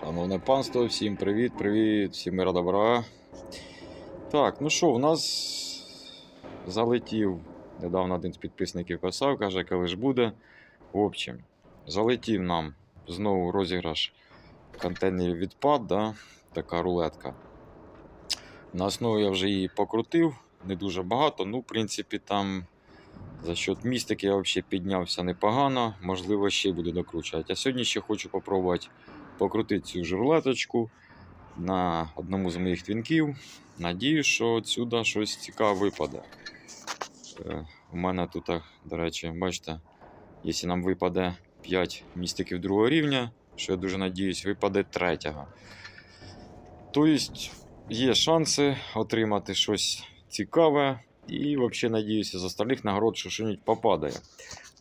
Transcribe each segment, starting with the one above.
Шановне панство, всім привіт, привіт, всім мира добра. Так, ну що, в нас залетів. Недавно один з підписників писав, каже, коли ж буде. В общем, залетів нам знову розіграш контейнерів відпад, да? така рулетка. На основі я вже її покрутив, не дуже багато, ну, в принципі, там за счет містики я взагалі піднявся непогано, можливо, ще буду докручувати. А сьогодні ще хочу попробувати покрутити цю ж на одному з моїх твінків. Надію, що отсюда щось цікаве випаде. Е, У мене тут, до речі, бачите, якщо нам випаде 5 містиків другого рівня, що я дуже надіюсь, випаде третього. Тобто є шанси отримати щось цікаве. І взагалі надіюся, з остальних нагород, що щось попадає.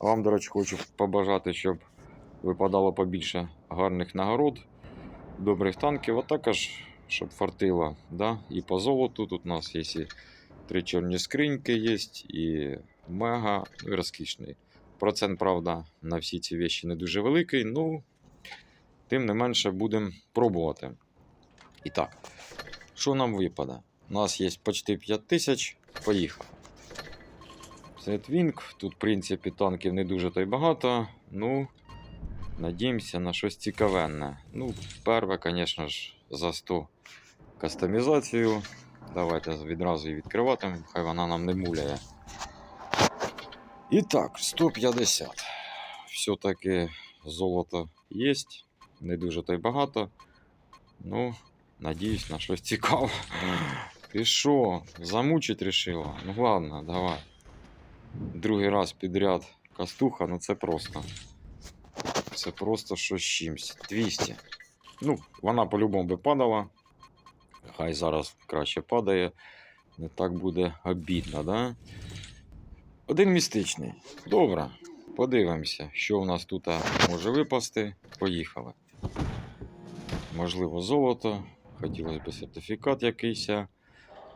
А вам, до речі, хочу побажати, щоб випадало побільше гарних нагород, добрих танків, а також щоб фартило. Да? І по золоту тут у нас є і три чорні скриньки, є, і мега, і розкішний. Процент, правда, на всі ці вещі не дуже великий, ну тим не менше будемо пробувати. І так, що нам випаде? У нас є почти 5 тисяч. Поїхав. Це. Тут, в принципі, танків не дуже то й багато. Ну, надіємося на щось цікавенне. Ну, перше, звісно ж, за 100 кастомізацію. Давайте відразу її відкриватимемо, хай вона нам не муляє. І так, 150. Все-таки золото є. Не дуже то й багато. Ну, надіюсь на щось цікаве. Ти що, замучить рішила? Ну ладно, давай. Другий раз підряд кастуха, ну це просто. Це просто щось чимсь. 200. Ну, вона по-любому би падала. Хай зараз краще падає. Не так буде обідно, да? Один містичний. Добре. Подивимося, що у нас тут може випасти. Поїхали. Можливо, золото. Хотілося б сертифікат якийсь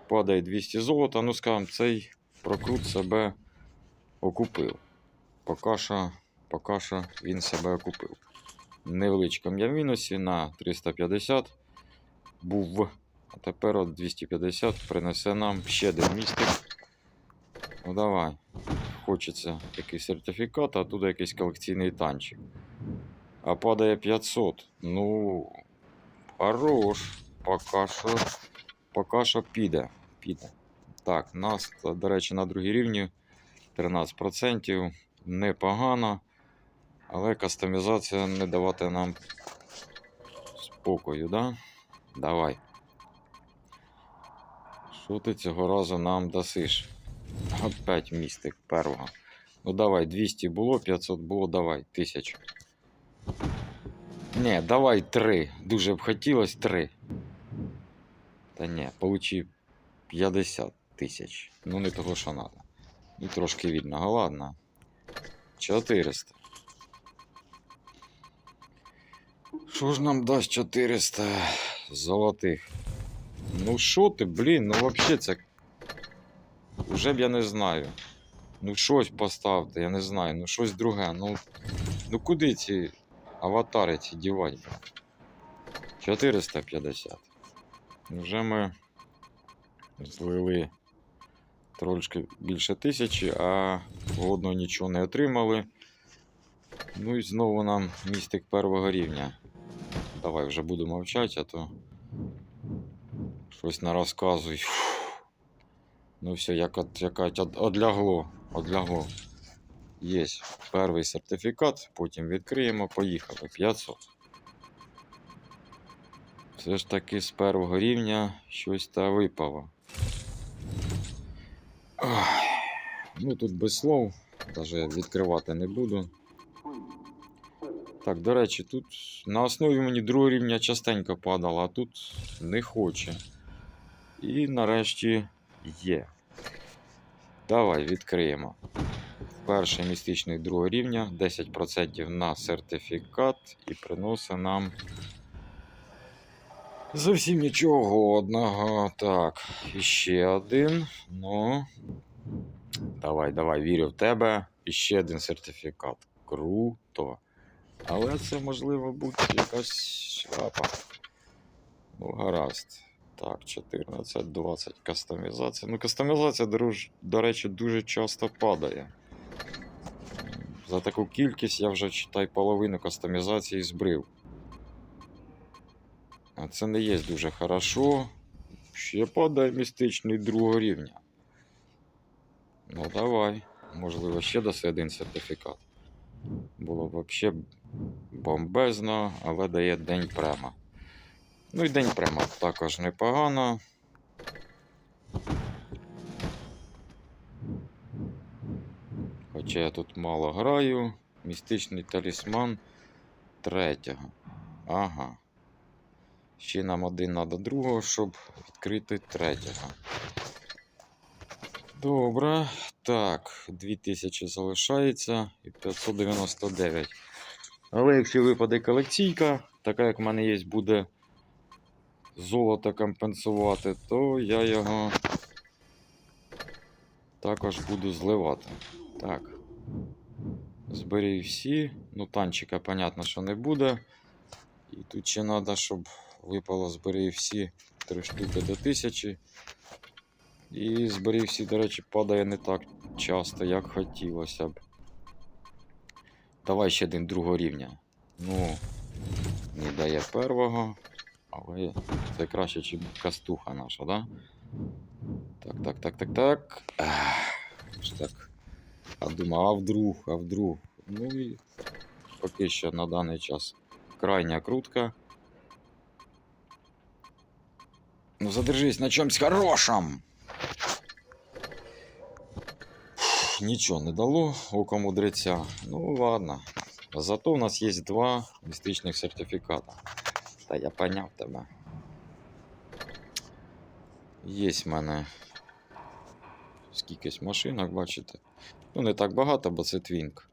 падає 200 золота. Ну, скажімо, цей прокрут себе окупив. Поки що, поки що він себе окупив. Невеличкому я в мінусі на 350 був. А тепер от 250 принесе нам ще один містик. Ну давай. Хочеться якийсь сертифікат, а тут якийсь колекційний танчик. А падає 500. Ну, хорош. Поки що Поки що піде. піде. Так, нас, до речі, на другій рівні 13%. Непогано. Але кастомізація не давати нам спокою, да? Давай. Що ти цього разу нам дасиш? Опять містик первого. Ну давай, 200 було, 500 було, давай, 1000. Не, давай 3. Дуже б хотілося 3. Та ні, получи 50 тисяч. Ну не того, що треба. І трошки вільного, ладно. 400. Що ж нам дасть 400 золотих? Ну що ти, блін, ну взагалі це. Уже б я не знаю. Ну щось поставте, я не знаю, ну щось друге. Ну, ну куди ці аватари ці дівати? 450. Вже ми злили трошки більше тисячі, а годно нічого не отримали. Ну і знову нам містик першого рівня. Давай вже буду мовчати, а то щось не розказуй. Ну все, як, от, якать од, одлягло, одлягло. Є перший сертифікат, потім відкриємо, поїхали. 500. Все ж таки з першого рівня щось та випало. Ну тут без слов, навіть відкривати не буду. Так, до речі, тут на основі мені другого рівня частенько падало, а тут не хоче. І нарешті є. Давай відкриємо. Перший містичний другого рівня, 10% на сертифікат і приносить нам Зовсім нічого одного. Так, і ще один. Ну. Давай, давай, вірю в тебе. І ще один сертифікат. Круто. Але це можливо бути якась шляпа. Ну, гаразд. Так, 14, 20 кастомізація. Ну, кастомізація, друж- до речі, дуже часто падає. За таку кількість я вже читай половину кастомізації збрив. А це не є дуже хорошо. Ще падає містичний другого рівня. Ну давай. Можливо, ще даси один сертифікат. Було взагалі бомбезно, але дає день према. Ну і день према також непогано. Хоча я тут мало граю. Містичний талісман третього. Ага. Ще нам один треба другого, щоб відкрити третього. Добре. Так, 2000 залишається і 599. Але якщо випаде колекційка, така як в мене є, буде золото компенсувати, то я його також буду зливати. Так. Зберіг всі. Ну, танчика, понятно, що не буде. І тут ще треба, щоб випало зберіг всі три штуки до 1000. І зберіг до речі, падає не так часто, як хотілося б. Давай ще один другого рівня. Ну, не дає первого, але це краще, ніж кастуха наша, да? Так, так, так, так, так. Ах, так. А думав, а вдруг, а вдруг. Ну і поки що на даний час крайня крутка. Ну задержись на чомусь хорошем. Фух, Нічого не дало око мудреця. Ну ладно. Зато у нас є два містичних сертифіката. Та я поняв тебе. Є в мене скількись машинок, бачите. Ну, не так багато, бо це твінк.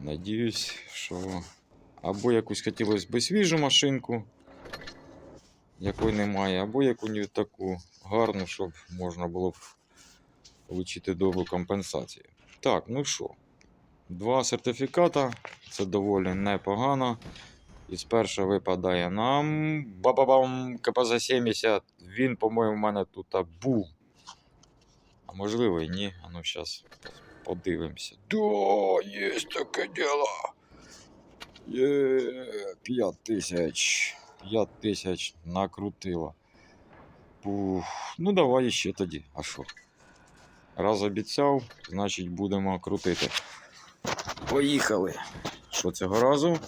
Надіюсь, що або якусь хотілося б свіжу машинку, якої немає, або яку-небудь таку гарну, щоб можна було б отримати добру компенсацію. Так, ну що, два сертифіката, це доволі непогано. І з першого випадає нам бабабам КПЗ 70. Він, по-моєму, в мене тут був. А можливо і ні. А ну зараз подивимося. Да, є таке діло. Є 5 тисяч. 5 тисяч накрутило. Пух. Ну давай ще тоді. А що? Раз обіцяв, значить будемо крутити. Поїхали. Що цього разу?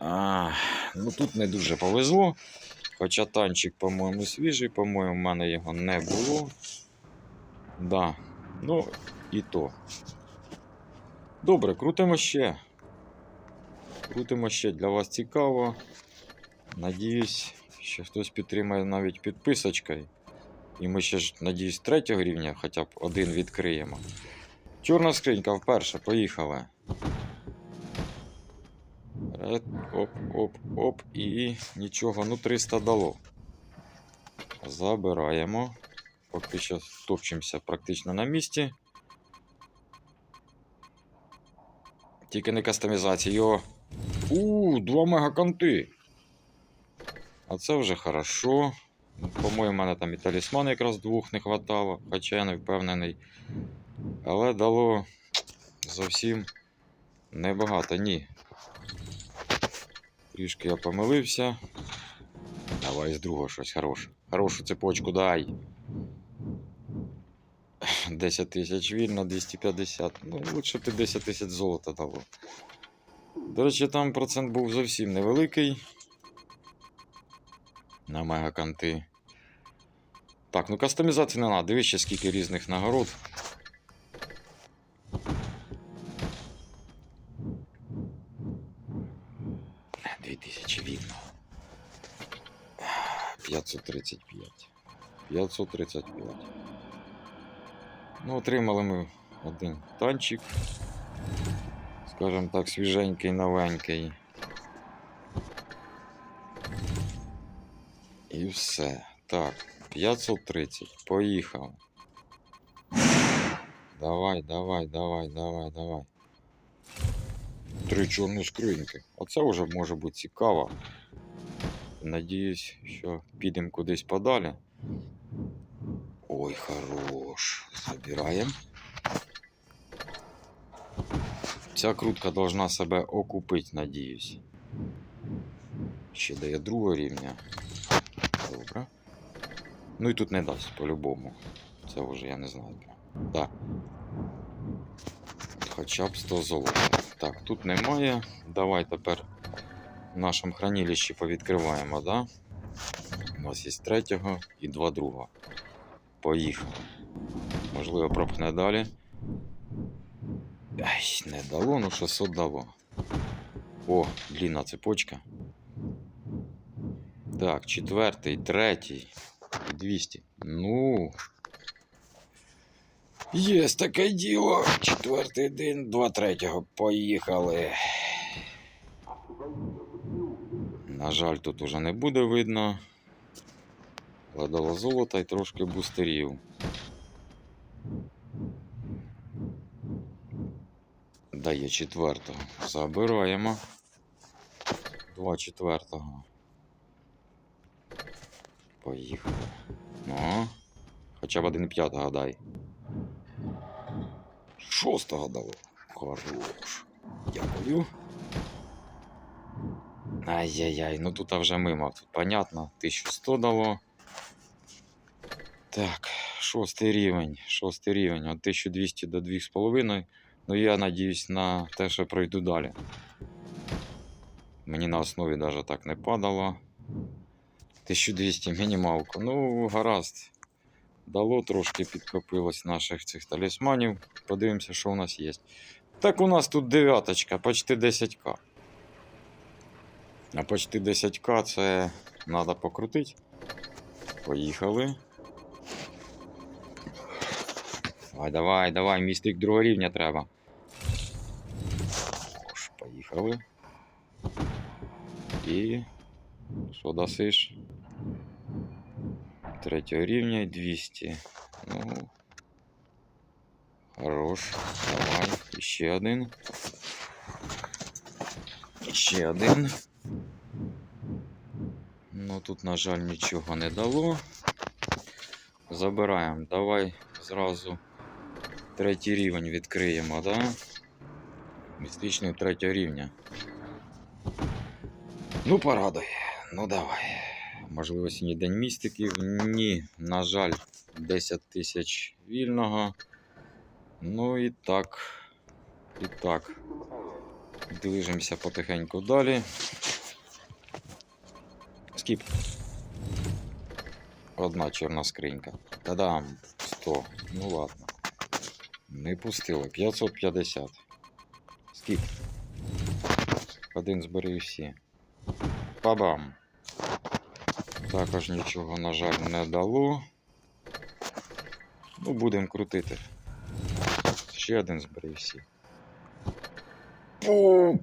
А, ну тут не дуже повезло. Хоча танчик, по-моєму, свіжий, по-моєму, в мене його не було. Да. Ну, і то. Добре, крутимо ще. Крутимо ще для вас цікаво. Надіюсь, що хтось підтримає навіть підписочкою. І ми ще ж, надіюсь, третього рівня хоча б один відкриємо. Чорна скринька вперше, поїхали. Ред, оп, оп, оп, і нічого, ну 300 дало. Забираємо. Поки що топчемося практично на місці. Тільки не кастомізація. Йо. У, два мегаканти. А це вже хорошо. Ну, По-моєму, мене там і талісман якраз двох не хватало, хоча я не впевнений. Але дало зовсім небагато, ні. Трішки я помилився. Давай з другого щось хороше. Хорошу цепочку дай. 10 тисяч вільно, 250. Ну, лучше ти 10 тисяч золота дало. До речі, там процент був зовсім невеликий. На мегаканти. Так, ну кастомізації не треба. Дивись скільки різних нагород. Дві тисячі вільно. 535. 535. Ну, отримали ми один танчик. Скажем так, свіженький, новенький. І все. Так, 530. Поїхав. Давай, давай, давай, давай, давай. Три чорні скриньки. Оце вже може бути цікаво. Надіюсь, що підемо кудись подалі. Ой, хорош. Забираємо. Ця крутка должна себе окупити, надіюсь. Ще дає другого рівня. Добре. Ну і тут не дасть по-любому. Це вже я не знаю. Так. Хоча б 100 золота. Так, тут немає. Давай тепер в нашому хранилищі повідкриваємо, да? У нас є третього і два друга. Поїхали. Можливо, пропхне далі. Ай, не дало, ну 600 дало. О, длінна цепочка. Так, четвертий, третій. і 200. Ну. Є таке діло. Четвертий день, два третього. Поїхали. На жаль, тут уже не буде видно. Ладало золота і трошки бустерів. Дає четвертого. Забираємо. Два четвертого. Поїхали. Ну. Хоча б один п'ятого дай. Шостого дало. Хорош. Дякую. Ай-яй-яй, ну тут вже мимо. Тут понятно. 1100 дало. Так, шостий рівень. Шостий рівень. От 1200 до 2,5. Ну я надіюсь на те, що пройду далі. Мені на основі навіть так не падало. 1200 мінімалку. Ну, гаразд. Дало трошки підкопилось наших цих талісманів. Подивимося, що у нас є. Так у нас тут дев'яточка, почти 10к. А почти 10к це треба покрутити. Поїхали. Давай, давай, давай, містик другого рівня треба. Ож, поїхали. І. Що дасиш? Третього рівня 200. Ну. Хорош. Давай. Ще один. Ще один. Ну тут, на жаль, нічого не дало. Забираємо. Давай зразу третій рівень відкриємо, да? Містичний третього рівня. Ну, порадуй. Ну давай. Можливо, сьогодні день містиків. Ні, на жаль, 10 тисяч вільного. Ну і так. І так. Движемося потихеньку далі. Скіп. Одна чорна скринька. Та-дам, 100. Ну ладно. Не пустили. 550. Скіп. Один збери всі. Па-бам. Також нічого, на жаль, не дало. Ну, будемо крутити. Ще один. Пу!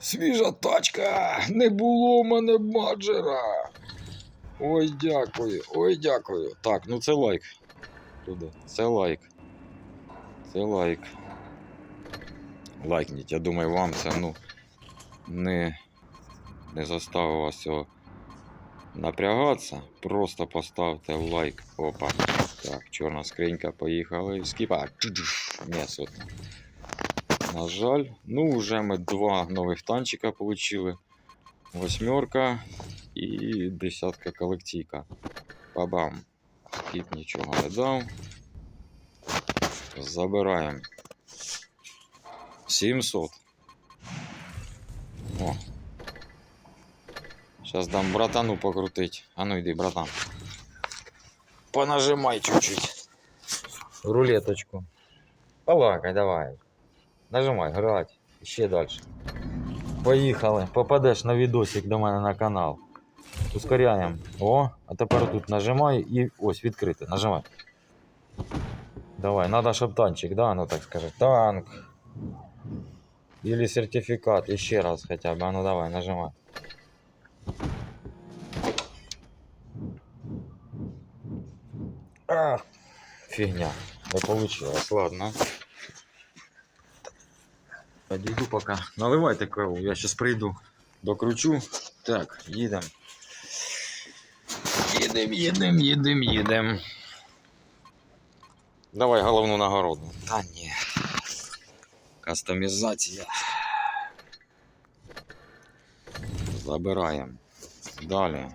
Свіжа тачка! Не було в мене маджера. Ой, дякую, ой, дякую. Так, ну це лайк. Туди. Це лайк. Це лайк. Лайкніть. Я думаю, вам це ну не, не заставило вас цього напрягатися. Просто поставте лайк. Опа. Так, чорна скринька, поїхали. Скіпа. М'ясо. На жаль. Ну, вже ми два нових танчика отримали. Восьмерка і десятка колекційка. Бабам. Скіп нічого не дав. Забираємо. 700. О. Сейчас дам братану покрутить. А ну йди, братан. Понажимай чуть-чуть. Рулеточку. Полакай, давай. Нажимай, грать. Ще дальше. Поїхали. Попадеш на відосик до мене на канал. Ускоряємо. О, а тепер тут нажимай і ось відкрити. Нажимай. Давай, надо, щоб танчик, да, ну так скажи. Танк. Или сертификат. Еще раз хотя бы. А ну давай, нажимай. Ах, фигня. Не получилось. Ладно. Підійду поки. Наливайте каву, я зараз прийду. Докручу. Так, їдемо. Їдем, їдем, їдем, їдем. Давай головну нагороду. Та ні. Кастомізація. Забираємо. Далі.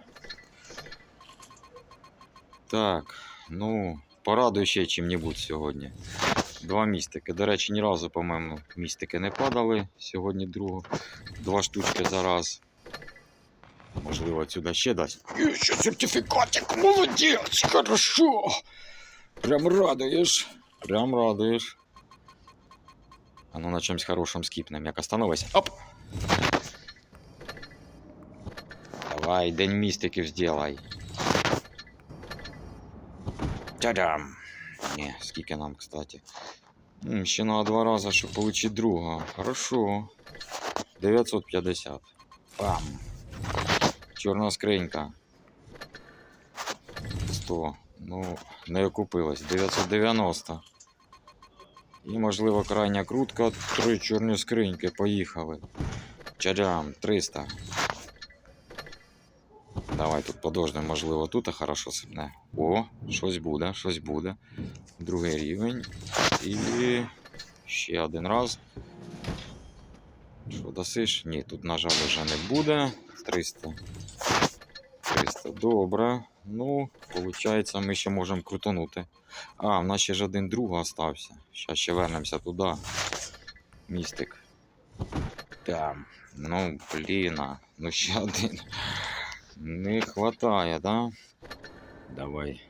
Так, ну, порадуй ще чим-небудь сьогодні. Два містики. До речі, ні разу, по-моєму, містики не падали. Сьогодні другу. Два штучки за раз. Можливо, сюди ще дасть. Є ще сертифікатик, молодець, хорошо. Прям радуєш. Прям радуєш. А ну на чомусь хорошому скіпнем. Як остановись. Оп! Давай, день містиків сделай. Та-дам! Ні, скільки нам, кстати. М, Ще на два рази, щоб получить друга. Хорошо. 950. Пам. Чорна скринька. 100. Ну, не окупилась. 990. І, можливо, крайня крутка. Три чорні скриньки. Поїхали. Чадям, 300. Давай тут подождемо, можливо, тут хорошо сипне. О, щось буде, щось буде. Другий рівень. І ще один раз. Що досиш? Ні, тут, на жаль, вже не буде. 300. 300. Добре. Ну, виходить, ми ще можемо крутанути. А, в нас ще ж один друг остався. Зараз ще вернемося туди. Містик. Там. Ну, блін. Ну ще один. Не хватає, да? Давай.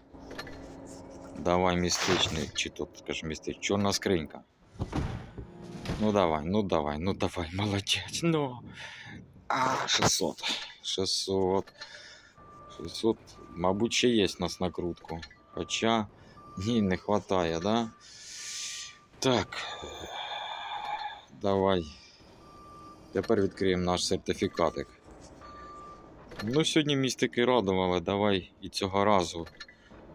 Давай містичний, чи тут, скажи, містичний. Чорна скринька. Ну давай, ну давай, ну давай, молодець, ну. А, 600. 600. 600. Мабуть, ще є у нас накрутку. Хоча, ні, не хватає, да? Так. Давай. Тепер відкриємо наш сертифікатик. Ну, сьогодні містики радували, давай і цього разу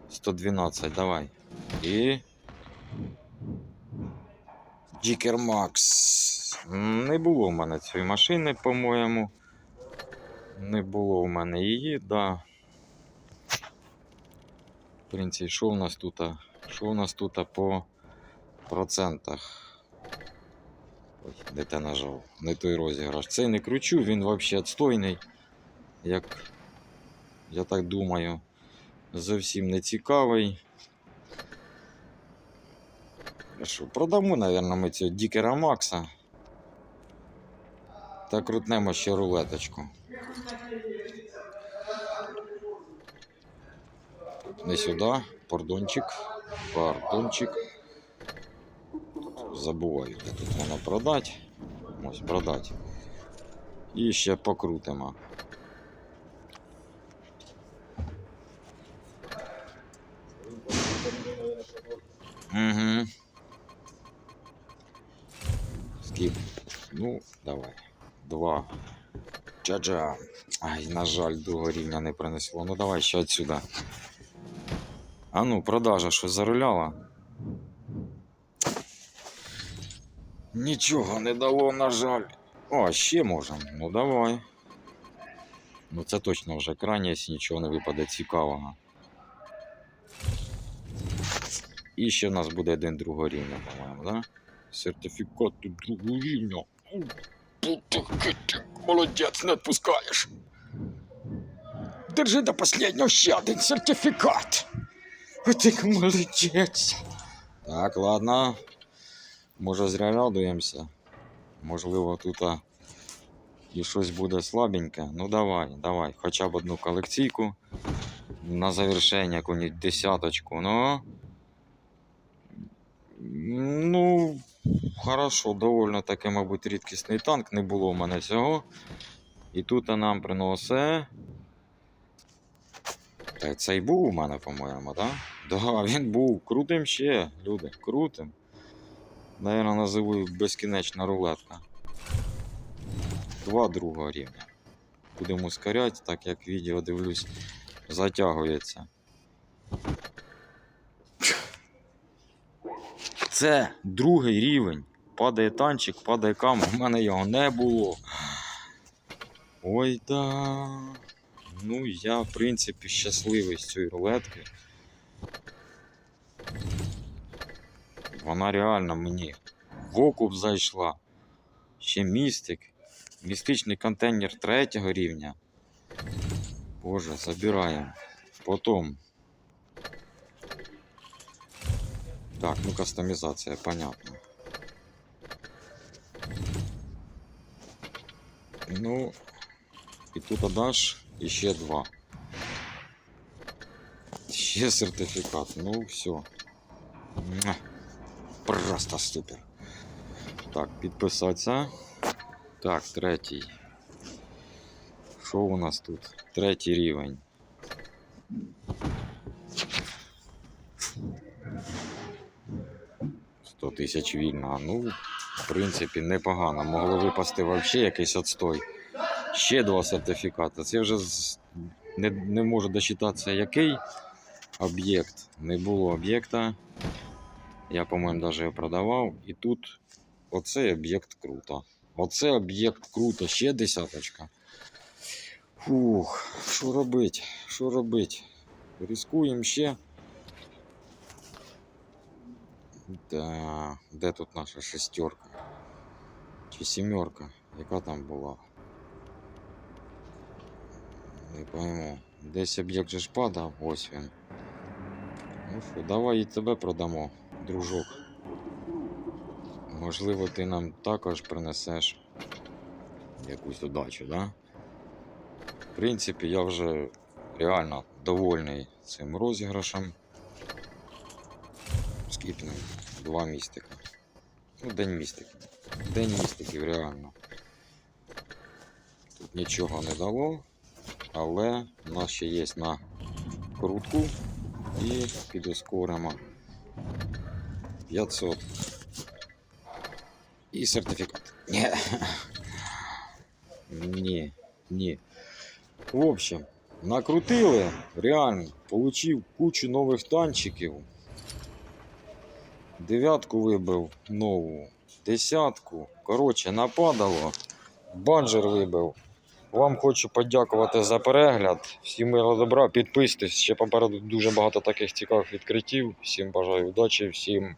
112, давай. І. Джікер Макс. Не було в мене цієї машини, по-моєму. Не було в мене її, да. В принципі, що в нас тут? Що в нас тут по процентах? Ой, де ти нажав? Не той розіграш. Цей не кручу, він взагалі відстойний. Як я так думаю, зовсім не цікавий. Що, продамо, мабуть, ми цього Дікера Макса. Та крутнемо ще рулеточку. Не сюди, пардончик, пардончик. Забуваю, де тут воно продати. Ось продати. І ще покрутимо. Угу. Скіп. Ну, давай. Два. Ча-ча. Ай, на жаль, другого рівня не принесло. Ну давай ще отсюда. А ну, продажа що заруляла. Нічого не дало, на жаль. О, ще можемо. Ну давай. Ну це точно вже крайня, якщо нічого не випаде цікавого. І ще в нас буде один другого рівня, по-моєму, да? Сертифікат другого рівня. Молодець, не відпускаєш. Держи до останнього ще один сертифікат. Ти молодець. Так, ладно. Може зря радуємося. Можливо, тут і щось буде слабеньке. Ну давай, давай. Хоча б одну колекційку. На завершення якусь десяточку. Ну. Ну, хорошо, довольно таки, мабуть, рідкісний танк. Не було в мене цього. І тут нам приносить. Цей був у мене, по-моєму, так? Да? Да, він був. Крутим ще, люди, крутим. Наверно, називу безкінечна рулетка. Два другого рівня. Будемо ускоряти, так як відео дивлюсь, затягується. Це другий рівень. Падає танчик, падає кам, у мене його не було. Ой да. Ну, я, в принципі, щасливий з цієї рулетки. Вона реально мені в окуп зайшла. Ще містик. Містичний контейнер третього рівня. Боже, забираємо. Потом. Так, ну кастомізація, понятно. Ну, і тут отдаш і ще два. Ще сертифікат. Ну, все. Муа. Просто супер. Так, підписатися. Так, третій. Що у нас тут? Третій рівень. Тисяч вільна. Ну, в принципі, непогано. Могло випасти взагалі якийсь отстой. Ще два сертифікати. Це вже не, не можу досчитатися, який об'єкт. Не було об'єкта. Я, по-моєму, навіть його продавав. І тут оцей об'єкт круто. Оце об'єкт круто, ще десяточка. Фух, що робить? Що робить? Рискуємо ще. Да, де тут наша шестерка? Чи сімерка? Яка там була? Не пойму. Десь об'єкт же ж падав, ось він. Ну що, давай і тебе продамо, дружок. Можливо, ти нам також принесеш якусь удачу, да? В принципі, я вже реально довольний цим розіграшем. Скіпнем два містика. Ну, день містиків. День містиків, реально. Тут нічого не дало, але у нас ще є на крутку і підускоримо 500. І сертифікат. Ні. Ні, ні. В общем, накрутили, реально, получив кучу нових танчиків. Дев'ятку вибив нову, десятку. Коротше, нападало. Банджер вибив. Вам хочу подякувати за перегляд. Всім миру добра, підписуйтесь. Ще попереду дуже багато таких цікавих відкриттів. Всім бажаю удачі, всім